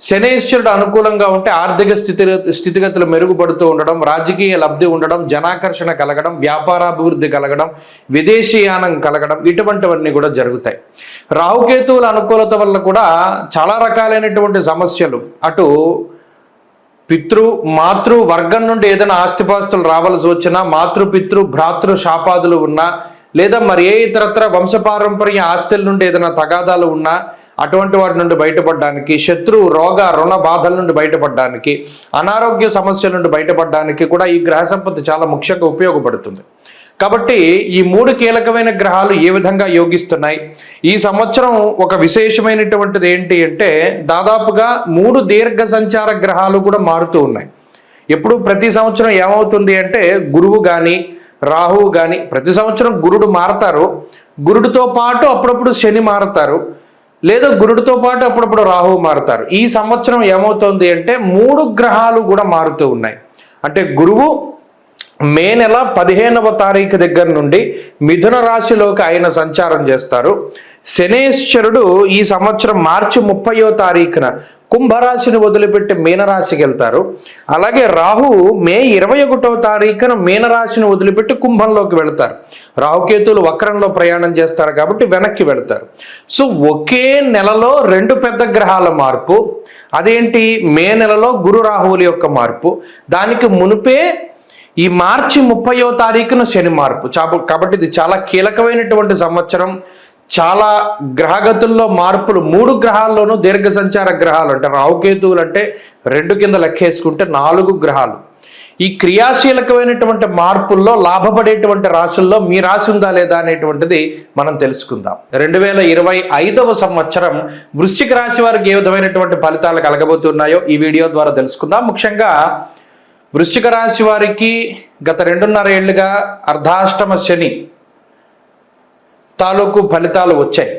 శనేశ్వరుడు అనుకూలంగా ఉంటే ఆర్థిక స్థితి స్థితిగతులు మెరుగుపడుతూ ఉండడం రాజకీయ లబ్ధి ఉండడం జనాకర్షణ కలగడం వ్యాపారాభివృద్ధి కలగడం విదేశీయానం కలగడం ఇటువంటివన్నీ కూడా జరుగుతాయి. రాహుకేతువుల అనుకూలత వల్ల కూడా చాలా రకాలైనటువంటి సమస్యలు. అటు పితృ మాతృ వర్గం నుండి ఏదైనా ఆస్తిపాస్తులు రావాల్సి వచ్చినా మాతృ పితృ భ్రాతృ శాపాదులు ఉన్నా లేదా మరి ఏ ఇతరత్ర వంశపారంపర్య ఆస్తుల నుండి ఏదైనా తగాదాలు ఉన్నా అటువంటి వాటి నుండి బయటపడడానికి శత్రు రోగ రుణ బాధల నుండి బయటపడడానికి అనారోగ్య సమస్యల నుండి బయటపడడానికి కూడా ఈ గ్రహ సంపత్తి చాలా ముఖ్యంగా ఉపయోగపడుతుంది. కాబట్టి ఈ మూడు కీలకమైన గ్రహాలు ఏ విధంగా యోగిస్తున్నాయి? ఈ సంవత్సరం ఒక విశేషమైనటువంటిది ఏంటి అంటే దాదాపుగా మూడు దీర్ఘ సంచార గ్రహాలు కూడా మారుతూ ఉన్నాయి. ఎప్పుడు? ప్రతి సంవత్సరం ఏమవుతుంది అంటే గురువు కానీ రాహువు కానీ ప్రతి సంవత్సరం గురుడు మారతారు. గురుడితో పాటు అప్పుడప్పుడు శని మారతారు. లేదా గురుడితో పాటు అప్పుడప్పుడు రాహువు మారుతారు. ఈ సంవత్సరం ఏమవుతుంది అంటే మూడు గ్రహాలు కూడా మారుతూ ఉన్నాయి. అంటే గురువు మే నెల పదిహేనవ తారీఖు దగ్గర నుండి మిథున రాశిలోకి ఆయన సంచారం చేస్తారు. శనేశ్వరుడు ఈ సంవత్సరం మార్చి ముప్పయో తారీఖున కుంభరాశిని వదిలిపెట్టి మీనరాశికి వెళ్తారు. అలాగే రాహు మే ఇరవై ఒకటవ తారీఖున మీనరాశిని వదిలిపెట్టి కుంభంలోకి వెళ్తారు. రాహుకేతులు వక్రంలో ప్రయాణం చేస్తారు కాబట్టి వెనక్కి వెళ్తారు. సో ఒకే నెలలో రెండు పెద్ద గ్రహాల మార్పు. అదేంటి? మే నెలలో గురు రాహువుల యొక్క మార్పు. దానికి మునిపే ఈ మార్చి ముప్పయో తారీఖున శని మార్పు. చాప కాబట్టి ఇది చాలా కీలకమైనటువంటి సంవత్సరం. చాలా గ్రహగతుల్లో మార్పులు మూడు గ్రహాల్లోనూ దీర్ఘ సంచార గ్రహాలు అంటే రావుకేతువులు అంటే రెండు కింద లెక్కేసుకుంటే నాలుగు గ్రహాలు. ఈ క్రియాశీలకమైనటువంటి మార్పుల్లో లాభపడేటువంటి రాశుల్లో మీ రాశి ఉందా లేదా అనేటువంటిది మనం తెలుసుకుందాం. రెండు వేల ఇరవై ఐదవ సంవత్సరం వృశ్చిక రాశి వారికి ఏ విధమైనటువంటి ఫలితాలు కలగబోతున్నాయో ఈ వీడియో ద్వారా తెలుసుకుందాం. ముఖ్యంగా వృశ్చిక రాశి వారికి గత రెండున్నర ఏళ్ళుగా అర్ధాష్టమ శని తాలూకు ఫలితాలు వచ్చాయి.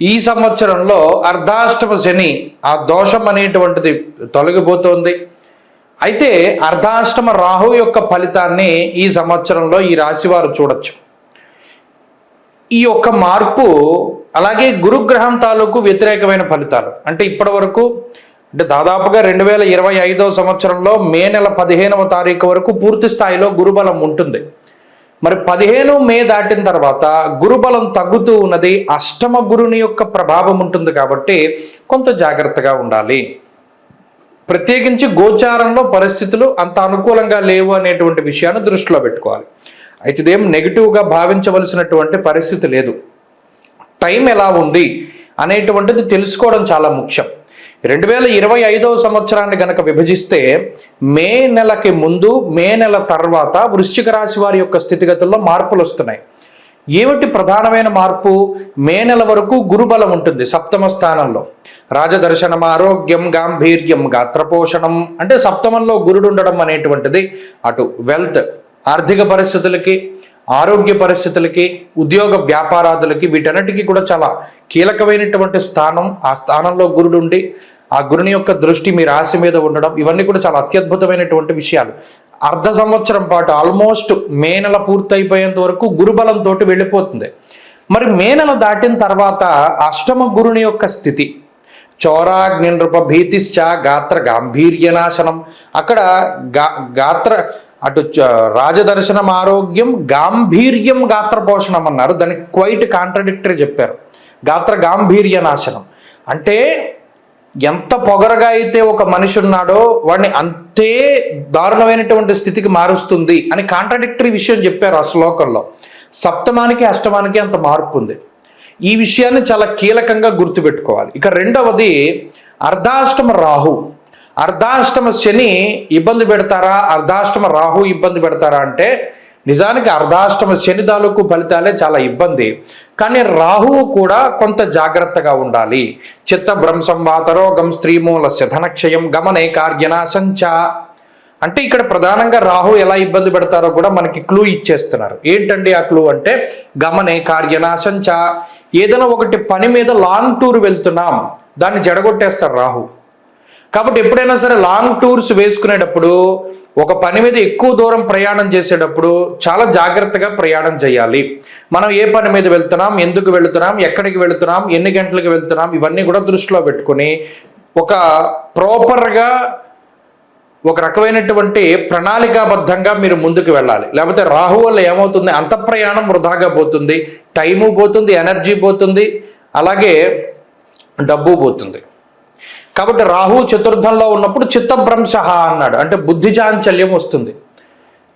ఈ సంవత్సరంలో అర్ధాష్టమ శని ఆ దోషం అనేటువంటిది తొలగిపోతోంది. అయితే అర్ధాష్టమ రాహు యొక్క ఫలితాన్ని ఈ సంవత్సరంలో ఈ రాశివారు చూడొచ్చు. ఈ యొక్క మార్పు అలాగే గురుగ్రహం తాలూకు వ్యతిరేకమైన ఫలితాలు. అంటే ఇప్పటి వరకు అంటే దాదాపుగా రెండు వేల ఇరవై ఐదో సంవత్సరంలో మే నెల పదిహేనవ తారీఖు వరకు పూర్తి స్థాయిలో గురుబలం ఉంటుంది. మరి పదిహేను మే దాటిన తర్వాత గురుబలం తగ్గుతూ ఉన్నది అష్టమ గురుని యొక్క ప్రభావం ఉంటుంది కాబట్టి కొంత జాగ్రత్తగా ఉండాలి. ప్రత్యేకించి గోచారంలో పరిస్థితులు అంత అనుకూలంగా లేవు అనేటువంటి విషయాన్ని దృష్టిలో పెట్టుకోవాలి. అయితే ఇదేం నెగిటివ్గా భావించవలసినటువంటి పరిస్థితి లేదు. టైం ఎలా ఉంది అనేటువంటిది తెలుసుకోవడం చాలా ముఖ్యం. రెండు వేల ఇరవై ఐదవ సంవత్సరాన్ని గనక విభజిస్తే మే నెలకి ముందు మే నెల తర్వాత వృశ్చిక రాశి వారి యొక్క స్థితిగతుల్లో మార్పులు వస్తున్నాయి. ఏమిటి ప్రధానమైన మార్పు? మే నెల వరకు గురుబలం ఉంటుంది సప్తమ స్థానంలో. రాజదర్శనం ఆరోగ్యం గాంభీర్యం గాత్రపోషణం అంటే సప్తమంలో గురుడు ఉండడం అనేటువంటిది. అటు వెల్త్ ఆర్థిక పరిస్థితులకి ఆరోగ్య పరిస్థితులకి ఉద్యోగ వ్యాపారాదులకి వీటన్నిటికీ కూడా చాలా కీలకమైనటువంటి స్థానం. ఆ స్థానంలో గురుడు ఉండి ఆ గురుని యొక్క దృష్టి మీ రాశి మీద ఉండడం ఇవన్నీ కూడా చాలా అత్యద్భుతమైనటువంటి విషయాలు. అర్ధ సంవత్సరం పాటు ఆల్మోస్ట్ మే నెల పూర్తయిపోయేంత వరకు గురుబలంతో వెళ్ళిపోతుంది. మరి మే నెల దాటిన తర్వాత అష్టమ గురుని యొక్క స్థితి. చౌరాగ్ని నృప భీతిశ్చ గాత్ర గాంభీర్యనాశనం. అక్కడ గా గాత్ర అటు చ- రాజదర్శనం ఆరోగ్యం గాంభీర్యం గాత్ర పోషణం అన్నారు. దానికి క్వైట్ కాంట్రడిక్టరీ చెప్పారు. గాత్ర గాంభీర్య నాశనం అంటే ఎంత పొగరగా అయితే ఒక మనిషి ఉన్నాడో వాడిని అంతే దారుణమైనటువంటి స్థితికి మారుస్తుంది అని కాంట్రడిక్టరీ విషయం చెప్పారు ఆ శ్లోకంలో. సప్తమానికి అష్టమానికి అంత మార్పు ఉంది. ఈ విషయాన్ని చాలా కీలకంగా గుర్తుపెట్టుకోవాలి. ఇక రెండవది అర్ధాష్టమ రాహు. అర్ధాష్టమ శని ఇబ్బంది పెడతారా? అర్ధాష్టమ రాహు ఇబ్బంది పెడతారా అంటే నిజానికి అర్ధాష్టమ శని తాలూకు ఫలితాలే చాలా ఇబ్బంది. కానీ రాహువు కూడా కొంత జాగ్రత్తగా ఉండాలి. చిత్తభ్రంశం వాతరోగం స్త్రీమూల శధనక్షయం గమనే కార్యనాశంచ అంటే ఇక్కడ ప్రధానంగా రాహు ఎలా ఇబ్బంది పెడతారో కూడా మనకి క్లూ ఇచ్చేస్తున్నారు. ఏంటండి ఆ క్లూ అంటే గమనే కార్యనాశంచ ఏదైనా ఒకటి పని మీద లాంగ్ టూర్ వెళ్తున్నాం. దాన్ని జడగొట్టేస్తారు రాహు కాబట్టి ఎప్పుడైనా సరే లాంగ్ టూర్స్ వేసుకునేటప్పుడు ఒక పని మీద ఎక్కువ దూరం ప్రయాణం చేసేటప్పుడు చాలా జాగ్రత్తగా ప్రయాణం చేయాలి. మనం ఏ పని మీద వెళ్తున్నాం ఎందుకు వెళుతున్నాం ఎక్కడికి వెళుతున్నాం ఎన్ని గంటలకు వెళ్తున్నాం ఇవన్నీ కూడా దృష్టిలో పెట్టుకుని ఒక ప్రాపర్గా ఒక రకమైనటువంటి ప్రణాళికాబద్ధంగా మీరు ముందుకు వెళ్ళాలి. లేకపోతే రాహు వల్ల ఏమవుతుంది? అంత ప్రయాణం వృధాగా పోతుంది టైము పోతుంది ఎనర్జీ పోతుంది అలాగే డబ్బు పోతుంది. కాబట్టి రాహు చతుర్థంలో ఉన్నప్పుడు చిత్తభ్రంశ అన్నాడు. అంటే బుద్ధి చాంచల్యం వస్తుంది.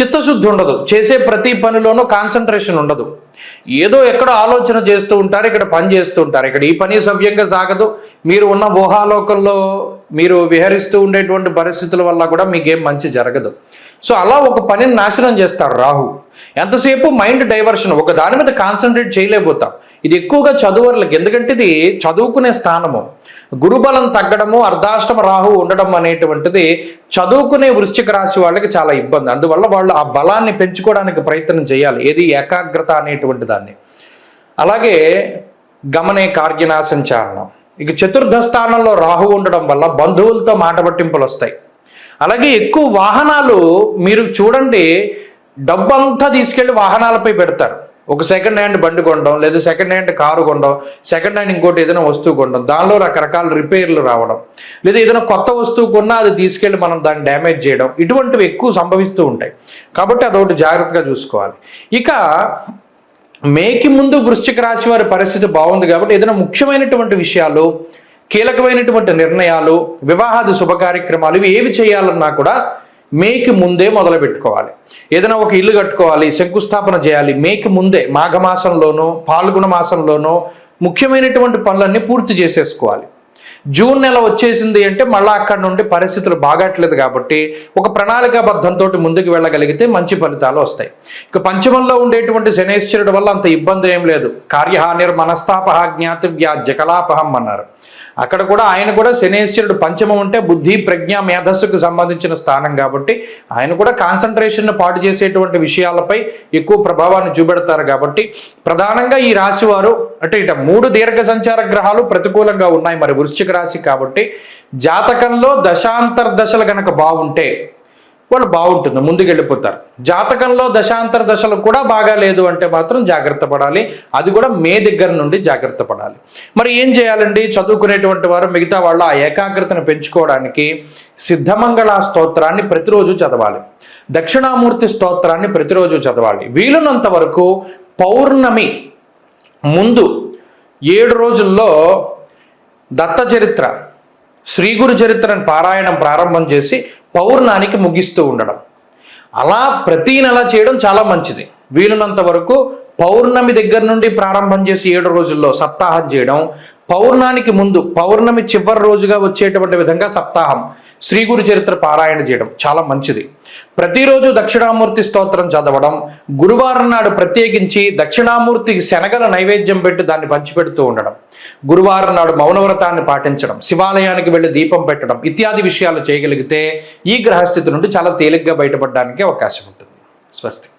చిత్తశుద్ధి ఉండదు. చేసే ప్రతి పనిలోనూ కాన్సన్ట్రేషన్ ఉండదు. ఏదో ఎక్కడో ఆలోచన చేస్తూ ఉంటారు ఇక్కడ పని చేస్తూ ఉంటారు. ఇక్కడ ఈ పని సవ్యంగా సాగదు. మీరు ఉన్న ఊహాలోకంలో మీరు విహరిస్తూ ఉండేటువంటి పరిస్థితుల వల్ల కూడా మీకేం మంచి జరగదు. సో అలా ఒక పనిని నాశనం చేస్తారు రాహు. ఎంతసేపు మైండ్ డైవర్షన్ ఒక దాని మీద కాన్సన్ట్రేట్ చేయలేకపోతాం. ఇది ఎక్కువగా చదువర్లకి ఎందుకంటే ఇది చదువుకునే స్థానము. గురుబలం తగ్గడము అర్ధాష్టమ రాహు ఉండడం అనేటువంటిది చదువుకునే వృశ్చిక రాశి వాళ్ళకి చాలా ఇబ్బంది. అందువల్ల వాళ్ళు ఆ బలాన్ని పెంచుకోవడానికి ప్రయత్నం చేయాలి. ఏది ఏకాగ్రత అనేటువంటి దాన్ని. అలాగే గమనే కార్యనాశంచారణం ఇక చతుర్థ స్థానంలో రాహు ఉండడం వల్ల బంధువులతో మాట పట్టింపులు వస్తాయి. అలాగే ఎక్కువ వాహనాలు మీరు చూడండి డబ్బంతా తీసుకెళ్ళి వాహనాలపై పెడతారు. ఒక సెకండ్ హ్యాండ్ బండి కొనడం లేదా సెకండ్ హ్యాండ్ కారు కొనడం సెకండ్ హ్యాండ్ ఇంకోటి ఏదైనా వస్తువు కొనడం దానిలో రకరకాల రిపేర్లు రావడం లేదా ఏదైనా కొత్త వస్తువు కొన్నా అది తీసుకెళ్ళి మనం దాన్ని డ్యామేజ్ చేయడం ఇటువంటివి ఎక్కువ సంభవిస్తూ ఉంటాయి. కాబట్టి అదొకటి జాగ్రత్తగా చూసుకోవాలి. ఇక మేకి ముందు వృశ్చిక రాశి వారి పరిస్థితి బాగుంది కాబట్టి ఏదైనా ముఖ్యమైనటువంటి విషయాలు కీలకమైనటువంటి నిర్ణయాలు వివాహాది శుభ కార్యక్రమాలు ఇవి ఏవి చేయాలన్నా కూడా మేకి ముందే మొదలు పెట్టుకోవాలి. ఏదైనా ఒక ఇల్లు కట్టుకోవాలి శంకుస్థాపన చేయాలి మేకి ముందే మాఘమాసంలోనో పాల్గొన మాసంలోనో ముఖ్యమైనటువంటి పనులన్నీ పూర్తి చేసేసుకోవాలి. జూన్ నెల వచ్చేసింది అంటే మళ్ళీ అక్కడ నుండి పరిస్థితులు బాగట్లేదు కాబట్టి ఒక ప్రణాళికాబద్ధంతో ముందుకు వెళ్ళగలిగితే మంచి ఫలితాలు వస్తాయి. ఇక పంచమంలో ఉండేటువంటి శనేశ్వరుడు వల్ల అంత ఇబ్బంది ఏం లేదు. కార్యహానిర్ మనస్తాపహ జ్ఞాతివ్యా జకలాపహం అన్నారు. అక్కడ కూడా ఆయన కూడా శనేశ్వరుడు పంచమం ఉంటే బుద్ధి ప్రజ్ఞ మేధస్సుకు సంబంధించిన స్థానం కాబట్టి ఆయన కూడా కాన్సన్ట్రేషన్ను పాటు చేసేటువంటి విషయాలపై ఎక్కువ ప్రభావాన్ని చూపెడతారు కాబట్టి ప్రధానంగా ఈ రాశి వారు అంటే ఇట మూడు దీర్ఘ సంచార గ్రహాలు ప్రతికూలంగా ఉన్నాయి. మరి వృశ్చిక రాశి కాబట్టి జాతకంలో దశాంతర్దశలు గనక బాగుంటే వాళ్ళు బాగుంటుంది ముందుకెళ్ళిపోతారు. జాతకంలో దశాంతర దశలు కూడా బాగా లేదు అంటే మాత్రం జాగ్రత్త పడాలి. అది కూడా మే దగ్గర నుండి జాగ్రత్త పడాలి. మరి ఏం చేయాలండి? చదువుకునేటువంటి వారు మిగతా వాళ్ళు ఆ ఏకాగ్రతను పెంచుకోవడానికి సిద్ధమంగళ స్తోత్రాన్ని ప్రతిరోజు చదవాలి. దక్షిణామూర్తి స్తోత్రాన్ని ప్రతిరోజు చదవాలి. వీలున్నంత వరకు పౌర్ణమి ముందు ఏడు రోజుల్లో దత్త చరిత్ర శ్రీగురు చరిత్రను పారాయణం ప్రారంభం చేసి పౌర్ణానికి ముగిస్తూ ఉండడం. అలా ప్రతీ నెల చేయడం చాలా మంచిది. వీలున్నంత వరకు పౌర్ణమి దగ్గర నుండి ప్రారంభం చేసి ఏడు రోజుల్లో సప్తాహం చేయడం పౌర్ణానికి ముందు పౌర్ణమి చివరి రోజుగా వచ్చేటువంటి విధంగా సప్తాహం శ్రీ గురు చరిత్ర పారాయణ చేయడం చాలా మంచిది. ప్రతిరోజు దక్షిణామూర్తి స్తోత్రం చదవడం గురువారం నాడు ప్రత్యేకించి దక్షిణామూర్తికి శనగల నైవేద్యం పెట్టి దాన్ని పంచిపెడుతూ ఉండడం గురువారం నాడు మౌనవ్రతాన్ని పాటించడం శివాలయానికి వెళ్ళి దీపం పెట్టడం ఇత్యాది విషయాలు చేయగలిగితే ఈ గ్రహస్థితి నుండి చాలా తేలిగ్గా బయటపడడానికి అవకాశం ఉంటుంది. స్వస్తి.